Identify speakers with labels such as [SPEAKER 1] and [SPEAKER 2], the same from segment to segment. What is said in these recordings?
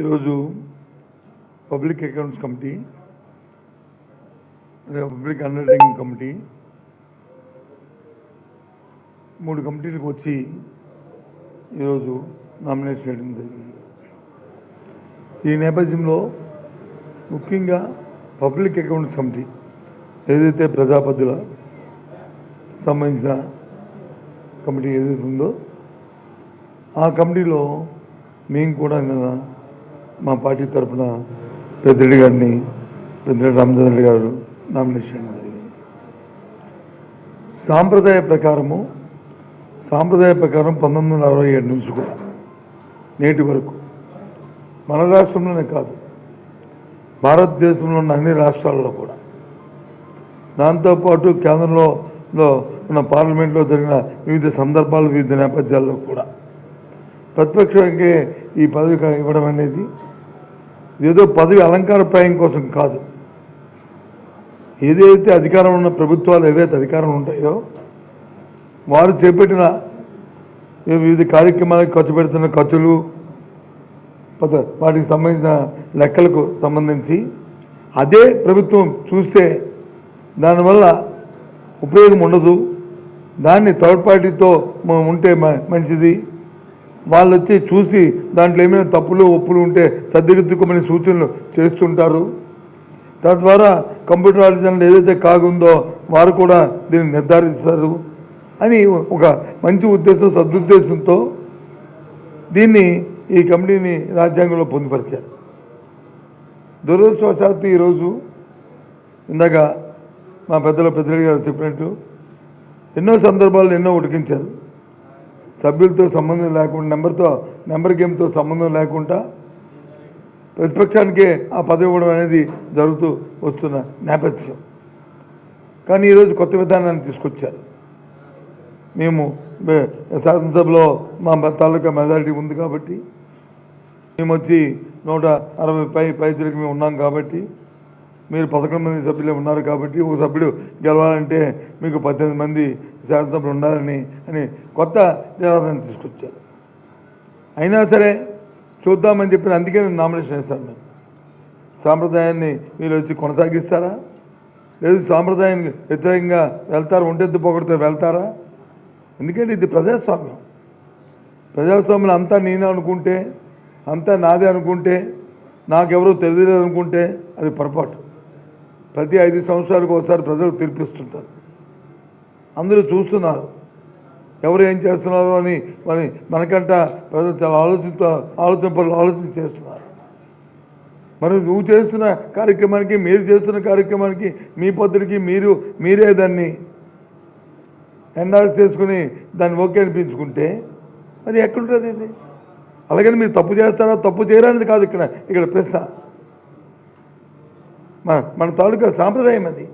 [SPEAKER 1] ఈరోజు public accounts committee అదే public undertaking committee మూడు కమిటీలకు వచ్చి ఈరోజు నామినేట్ చేయడం జరిగింది. ఈ నేపథ్యంలో ముఖ్యంగా పబ్లిక్ అకౌంట్స్ కమిటీ ఏదైతే ప్రజాపతుల సంబంధించిన కమిటీ ఏదైతే ఉందో ఆ కమిటీలో మేము కూడా నిన్న మా పార్టీ తరఫున పెద్దిరెడ్డి గారిని పెద్దిరెడ్డి రామచంద్ర గారు నామినేషన్ సాంప్రదాయ ప్రకారము సాంప్రదాయ ప్రకారం పంతొమ్మిది వందల అరవై ఏడు నుంచి కూడా నేటి వరకు మన రాష్ట్రంలోనే కాదు భారతదేశంలో ఉన్న అన్ని రాష్ట్రాల్లో కూడా. దాంతోపాటు కేంద్రంలో ఉన్న పార్లమెంట్లో జరిగిన వివిధ సందర్భాలు వివిధ నేపథ్యాల్లో కూడా. ప్రతిపక్షానికి ఈ పదవి ఇవ్వడం అనేది ఏదో పదవి అలంకారప్రాయం కోసం కాదు. ఏదైతే అధికారం ఉన్న ప్రభుత్వాలు ఏవైతే అధికారం ఉంటాయో వారు చేపట్టిన వివిధ కార్యక్రమాలకు ఖర్చు పెడుతున్న ఖర్చులు వాటికి సంబంధించిన లెక్కలకు సంబంధించి అదే ప్రభుత్వం చూస్తే దానివల్ల ఉపయోగం ఉండదు. దాన్ని థర్డ్ పార్టీతో ఉంటే మ- మంచిది. వాళ్ళు వచ్చి చూసి దాంట్లో ఏమైనా తప్పులు ఒప్పులు ఉంటే సర్దిదిద్దుకోమని సూచనలు చేస్తుంటారు. తద్వారా కంప్యూటర్ ఆర్జనల్ ఏదైతే కాగుందో వారు కూడా దీన్ని నిర్ధారిస్తారు అని ఒక మంచి ఉద్దేశం సదుద్దేశంతో దీన్ని ఈ కమిటీని రాజ్యాంగంలో పొందుపరిచారు. దురదృష్టవశాత్తు ఈరోజు ఇందాక మా పెద్దల పెద్దలు గారు చెప్పినట్టు ఎన్నో సందర్భాల్లో ఎన్నో ఉడికించారు. సభ్యులతో సంబంధం లేకుండా నెంబర్తో నెంబర్ గేమ్తో సంబంధం లేకుండా ప్రతిపక్షానికే ఆ పదవి ఇవ్వడం అనేది జరుగుతూ వస్తున్న నేపథ్యం. కానీ ఈరోజు కొత్త విధానాన్ని తీసుకొచ్చారు. మేము శాసనసభలో మా బ- తాలూకా మెజారిటీ ఉంది కాబట్టి మేము వచ్చి నూట అరవై పై పైసలకి మేము ఉన్నాం కాబట్టి మీరు పదకొండు మంది సభ్యులు ఉన్నారు కాబట్టి ఒక సభ్యుడు గెలవాలంటే మీకు పద్దెనిమిది మంది శాసనసభ్యులు ఉండాలని అని కొత్త జనాభాన్ని తీసుకొచ్చారు. అయినా సరే చూద్దామని చెప్పిన అందుకే నేను నామినేషన్ వేస్తాను నేను. సాంప్రదాయాన్ని మీరు వచ్చి కొనసాగిస్తారా? లేదు సాంప్రదాయానికి వ్యతిరేకంగా వెళ్తారా ఒంటెద్దు పొగడితే వెళ్తారా? ఎందుకంటే ఇది ప్రజాస్వామ్యం. ప్రజాస్వామ్యం అంతా నేనే అనుకుంటే అంతా నాదే అనుకుంటే నాకెవరూ తెలియదు అనుకుంటే అది పొరపాటు. ప్రతి ఐదు సంవత్సరాలకు ఒకసారి ప్రజలు తీర్పిస్తుంటారు అందరూ చూస్తున్నారు. ఎవరు ఏం చేస్తున్నారు అని మరి మనకంట ప్రజలు చాలా ఆలోచిస్తూ ఆలోచన పనులు ఆలోచన చేస్తున్నారు. మరి నువ్వు చేస్తున్న కార్యక్రమానికి మీరు చేస్తున్న కార్యక్రమానికి మీ పద్ధతికి మీరు మీరే దాన్ని ఎన్ఆర్ఎస్ చేసుకుని దాన్ని ఓకే అనిపించుకుంటే అది ఎక్కడుంటుంది? ఇది అలాగని మీరు తప్పు చేస్తారా? తప్పు చేయరనేది కాదు ఇక్కడ ఇక్కడ ప్రశ్న. మన మన తాలూకా సాంప్రదాయం అది.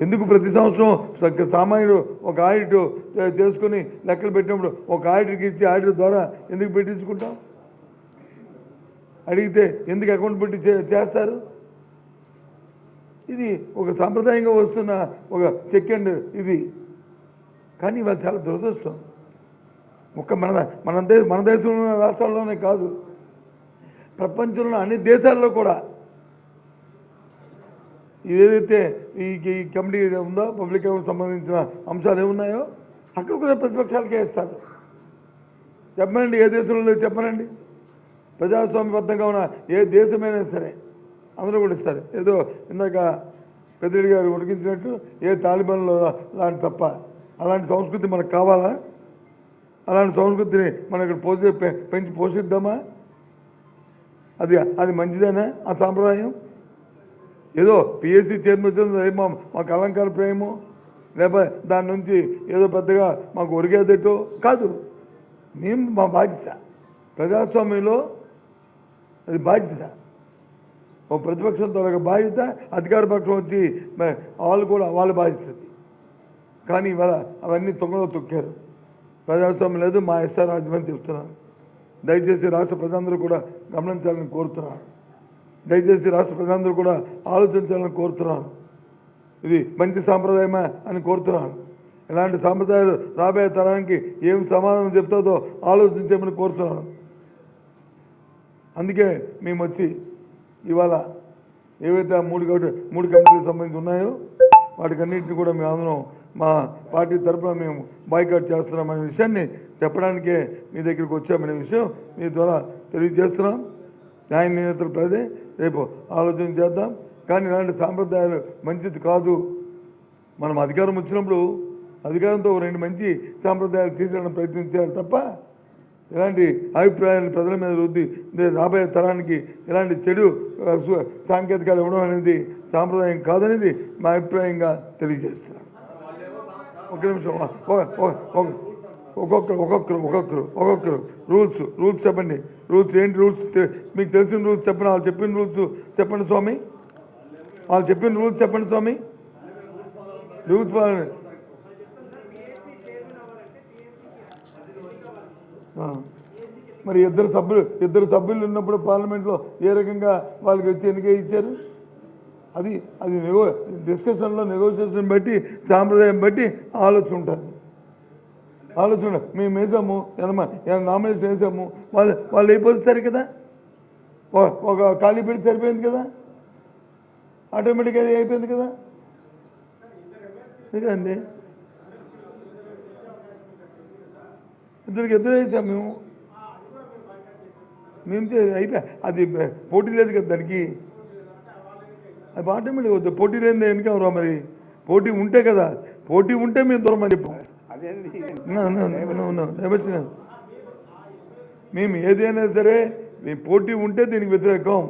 [SPEAKER 1] ఎందుకు ప్రతి సంవత్సరం సామాన్యుడు ఒక ఆడిట్ చేసుకుని లెక్కలు పెట్టినప్పుడు ఒక ఆడిట్కి ఇచ్చి ఆడిట్ ద్వారా ఎందుకు పెట్టించుకుంటాం? అడిగితే ఎందుకు అకౌంట్ పెట్టి చే- చేస్తారు? ఇది ఒక సాంప్రదాయంగా వస్తున్న ఒక చెక్ అండ్ ఇది. కానీ ఇవాళ చాలా దురదృష్టం. ఒక్క మన మన దేశ మన దేశంలో ఉన్న రాష్ట్రాల్లోనే కాదు. ప్రపంచంలో అన్ని దేశాల్లో కూడా ఏదైతే ఈ కమిటీ ఉందో పబ్లిక్ సంబంధించిన అంశాలు ఏమున్నాయో అక్కడ కూడా ప్రతిపక్షాలకే ఇస్తారు చెప్పనండి ఏ దేశంలో లేదు చెప్పనండి. ప్రజాస్వామ్యబద్ధంగా ఉన్న ఏ దేశమైనా సరే అందరూ కూడా ఇస్తారు. ఏదో ఇందాక పెద్దరెడ్డి గారు ఉడికించినట్టు ఏ తాలిబాన్లో లాంటి తప్ప అలాంటి సంస్కృతి మనకు కావాలా? అలాంటి సంస్కృతిని మనం ఇక్కడ పోసి పె- పెంచి పోషిద్దామా? అది అది మంచిదేనా? ఆ సాంప్రదాయం? ఏదో పిఎస్సి చైర్మన్ ఏమో మాకు అలంకార ప్రేమో లేకపోతే దాని నుంచి ఏదో పెద్దగా మాకు ఒరిగేదటో కాదు. మేము మా బాధ్యత. ప్రజాస్వామ్యంలో అది బాధ్యత. ఓ ప్రతిపక్షం ఒక బాధ్యత అధికార పక్షం వచ్చి వాళ్ళు కూడా వాళ్ళు బాధిస్తుంది కానీ ఇవాళ అవన్నీ తొంగలో తొక్కారు. ప్రజాస్వామ్యం లేదు మా ఎస్ఆర్ రాజమని చెప్తున్నాను. దయచేసి రాష్ట్ర ప్రజలందరూ కూడా గమనించాలని కోరుతున్నాను. దయచేసి రాష్ట్ర ప్రజలందరూ కూడా ఆలోచించాలని కోరుతున్నాను ఇది మంచి సాంప్రదాయమా అని కోరుతున్నాను ఇలాంటి సాంప్రదాయాలు రాబోయే తరానికి ఏం సమాధానం చెప్తుందో ఆలోచించమని కోరుతున్నాను అందుకే మేము వచ్చి ఇవాళ ఏవైతే మూడు కమిటీ మూడు కమిటీలకు సంబంధించి ఉన్నాయో వాటికన్నింటినీ కూడా మేము అందరం మా పార్టీ తరఫున మేము బాయ్కాట్ చేస్తున్నామనే విషయాన్ని చెప్పడానికే మీ దగ్గరికి వచ్చామనే విషయం మీ ద్వారా తెలియజేస్తున్నాం. న్యాయ నియంత్రణ ప్రదే రేపు ఆలోచన చేద్దాం. కానీ ఇలాంటి సాంప్రదాయాలు మంచిది కాదు. మనం అధికారం వచ్చినప్పుడు అధికారంతో రెండు మంచి సాంప్రదాయాలు తీసుకురావడం ప్రయత్నించాలి తప్ప ఇలాంటి అభిప్రాయాలు ప్రజల మీద రుద్ది రాబోయే తరానికి ఇలాంటి చెడు సాంకేతికాలు ఇవ్వడం అనేది సాంప్రదాయం కాదనేది మా అభిప్రాయంగా తెలియజేస్తున్నాను ఒక నిమిషం ఒక్కొక్కరు ఒక్కొక్కరు ఒక్కొక్కరు ఒక్కొక్కరు. రూల్స్ రూల్స్ చెప్పండి. రూల్స్ ఏంటి రూల్స్? మీకు తెలిసిన రూల్స్ చెప్పండి. వాళ్ళు చెప్పిన రూల్స్ చెప్పండి స్వామి. వాళ్ళు చెప్పిన రూల్స్ చెప్పండి స్వామి. రూల్స్ ఫాలో- మరి ఇద్దరు సభ్యులు ఇద్దరు సభ్యులు ఉన్నప్పుడు పార్లమెంట్లో ఏ రకంగా వాళ్ళకి వచ్చి ఎన్నిక ఇచ్చారు? అది అది నెగో డిస్కషన్లో నెగోషియేషన్ బట్టి సాంప్రదాయం బట్టి ఆలోచన ఉంటుంది. ఆలోచన మేము వేసాము ఏమన్నా నామినేషన్ వేసాము వాళ్ళు వాళ్ళు అయిపోతారు కదా? ఒక ఖాళీ పెట్టి సరిపోయింది కదా? ఆటోమేటిక్గా అది అయిపోయింది కదా? అండి. ఇద్దరికి ఎదురు వేసాం మేము. మేము చే- అయిపోయా అది పోటీ లేదు కదా దానికి? అది ఆటోమేటిక్ వద్దు పోటీ లేని ఎందుకు మరి? పోటీ ఉంటే కదా పోటీ ఉంటే మేము దూరం అని చెప్పాం. మేము ఏదైనా సరే మీ పోటీ ఉంటే దీనికి వ్యతిరేకం.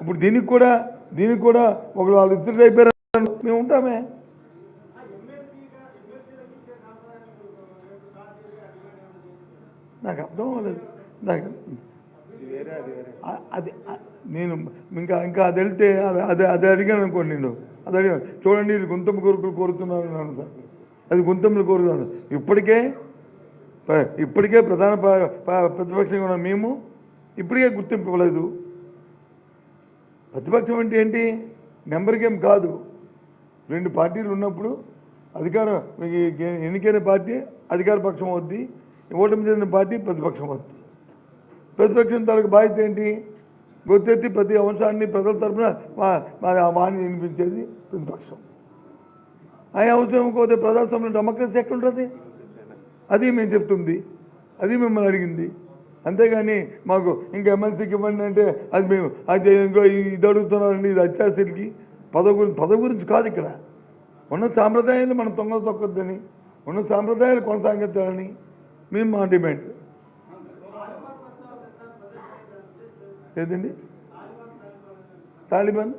[SPEAKER 1] ఇప్పుడు దీనికి కూడా దీనికి కూడా ఒక వాళ్ళు ఇద్దరు అయిపోయారు మేము ఉంటామే. నాకు అర్థం అవ్వలేదు. నాకు అది నేను ఇంకా ఇంకా అది వెళ్తే అది అది అడిగాను అనుకోండి నేను. అది అడిగాను. చూడండి ఇది గుంతమ్మ కోరికలు కోరుతున్నాను సార్. అది గుంతములు కోరుతున్నాను ఇప్పటికే ఇప్పటికే ప్రధాన ప- ప్రతిపక్షంగా ఉన్న మేము ఇప్పటికే గుర్తింపు ఇవ్వలేదు ప్రతిపక్షం అంటే ఏంటి? నెంబర్ గేమ్ కాదు. రెండు పార్టీలు ఉన్నప్పుడు అధికారం ఎన్నికైన పార్టీ అధికార పక్షం అవుద్ది ఓటమి చెందిన పార్టీ ప్రతిపక్షం అవుద్ది. ప్రతిపక్షం తనకు బాధ్యత ఏంటి? గుర్తెత్తి ప్రతి అంశాన్ని ప్రజల తరఫున మా వాణి వినిపించేది ప్రతిపక్షం. ఆ అవసరం పోతే ప్రజాస్వామ్యంలో డెమోక్రసీ ఎక్కడుంటుంది అది మేము చెప్తుంది. అది మిమ్మల్ని అడిగింది. అంతేగాని మాకు ఇంకా ఎమ్మెల్సీకి ఇవ్వండి అంటే అది మేము అది ఇంకో ఇది అడుగుతున్నారండి ఇది అత్యాశలకి. పదవి గురించి పదవి గురించి కాదు ఇక్కడ. ఉన్న సాంప్రదాయాలు మనం తొంగ తొక్కొద్దని ఉన్న సాంప్రదాయాలు కొనసాగించాలని మేము మా డిమాండ్. ఏదండి? తాలిబాన్.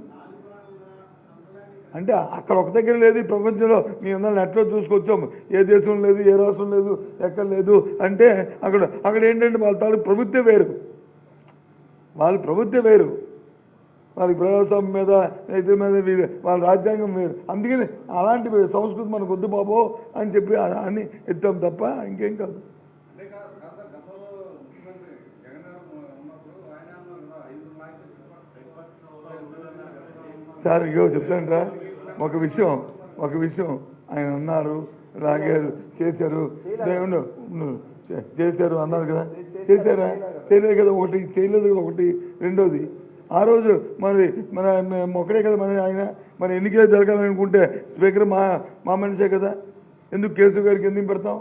[SPEAKER 1] అంటే అక్కడ ఒక దగ్గర లేదు ఈ ప్రపంచంలో మీ అందరం నెట్లో చూసుకొచ్చాం? ఏ దేశం లేదు ఏ రాష్ట్రం లేదు ఎక్కడ లేదు అంటే అక్కడ అక్కడ ఏంటంటే వాళ్ళ తాలూకు ప్రభుత్వం వేరు. వాళ్ళ ప్రభుత్వం వేరు. వాళ్ళకి ప్రజాస్వామ్యం మీద రైతుల మీద వీరు వాళ్ళ రాజ్యాంగం వేరు. అందుకని అలాంటి సంస్కృతి మనకు వద్దు బాబో అని చెప్పి అని ఎత్తాం తప్ప ఇంకేం కాదు
[SPEAKER 2] అంటే కాదు కాదు సార్ గతంలో ముఖ్యమంత్రి జగన్ గారు ఉన్నప్పుడు ఆయన అన్నారు కదా ఐదు నాయకులు
[SPEAKER 1] సార్ ఇగో చెప్తానంటా ఒక విషయం ఒక విషయం. ఆయన అన్నారు లాగారు చేశారు. దేవుడు చేశారు అన్నారు కదా. చేశారా? చేయలేదు కదా ఒకటి చేయలేదు కదా ఒకటి రెండోది. ఆ రోజు మరి మన ఒక్కడే కదా మన ఆయన. మరి ఎన్నికలు జరగాలనుకుంటే స్పీకర్ మా మా మనిషే కదా. ఎందుకు కేసు గారికి ఎందుకు పెడతాం?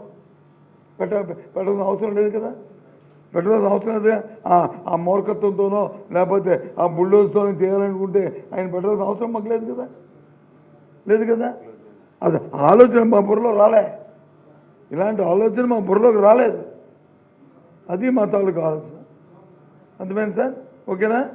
[SPEAKER 1] పెట్ట పెట్టాల్సిన అవసరం లేదు కదా. పెట్టాల్సిన అవసరం లేదు ఆ మూర్ఖత్వంతోనో లేకపోతే ఆ బుల్డోజ్తో చేయాలనుకుంటే ఆయన పెట్టాల్సిన అవసరం మాకు లేదు కదా? లేదు కదా? అది ఆలోచన మా బుర్రలో రాలే. ఇలాంటి ఆలోచన మా బుర్రలోకి రాలేదు. అది మా తాలూకు ఆలోచన. అంతమేనా సార్? ఓకేనా?